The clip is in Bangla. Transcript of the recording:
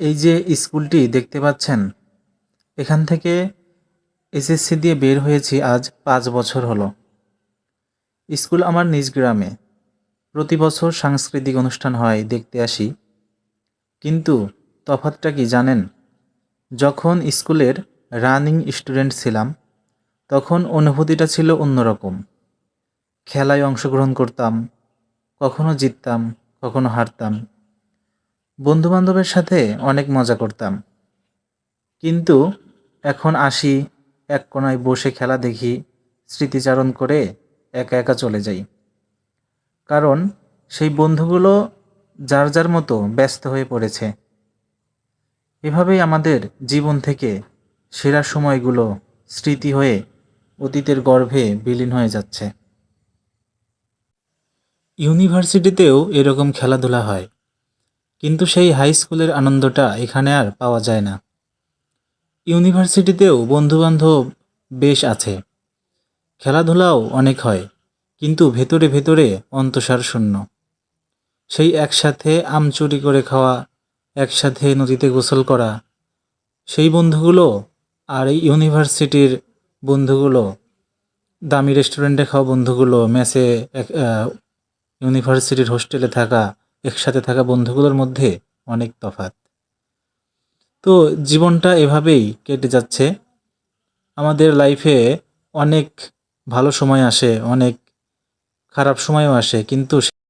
এই যে স্কুলটি দেখতে পাচ্ছেন, এখান থেকে এসএসসি দিয়ে বের হয়েছি আজ পাঁচ বছর হলো। স্কুল আমার নিজ গ্রামে। প্রতি বছর সাংস্কৃতিক অনুষ্ঠান হয়, দেখতে আসি। কিন্তু তফাৎটা কি জানেন? যখন স্কুলের রানিং স্টুডেন্ট ছিলাম, তখন অনুভূতিটা ছিল অন্যরকম। খেলায় অংশগ্রহণ করতাম, কখনো জিততাম, কখনো হারতাম। বন্ধুবান্ধবের সাথে অনেক মজা করতাম। কিন্তু এখন আসি, এক কোনায় বসে খেলা দেখি, স্মৃতিচারণ করে একা একা চলে যাই। কারণ সেই বন্ধুগুলো যার যার মতো ব্যস্ত হয়ে পড়েছে। এভাবেই আমাদের জীবন থেকে সেরা সময়গুলো স্মৃতি হয়ে অতীতের গর্ভে বিলীন হয়ে যাচ্ছে। ইউনিভার্সিটিতেও এরকম খেলাধুলা হয়। কিন্তু সেই হাই স্কুলের আনন্দটা এখানে আর পাওয়া যায় না। ইউনিভার্সিটিতেও বন্ধুবান্ধব বেশ আছে। খেলাধুলাও অনেক হয়, কিন্তু ভেতরে ভেতরে অন্তঃসার শূন্য। সেই একসাথে আম চুরি করে খাওয়া, একসাথে নদীতে গোসল করা, সেই বন্ধুগুলো আর এই ইউনিভার্সিটির বন্ধুগুলো, দামি রেস্টুরেন্টে খাওয়া বন্ধুগুলো মেসে ইউনিভার্সিটির হোস্টেলে থাকা একসাথে থাকা বন্ধুগুলোর মধ্যে অনেক তফাত তো জীবনটা এভাবেই কেটে যাচ্ছে। আমাদের লাইফে অনেক ভালো সময় আসে, অনেক খারাপ সময়ও আসে, কিন্তু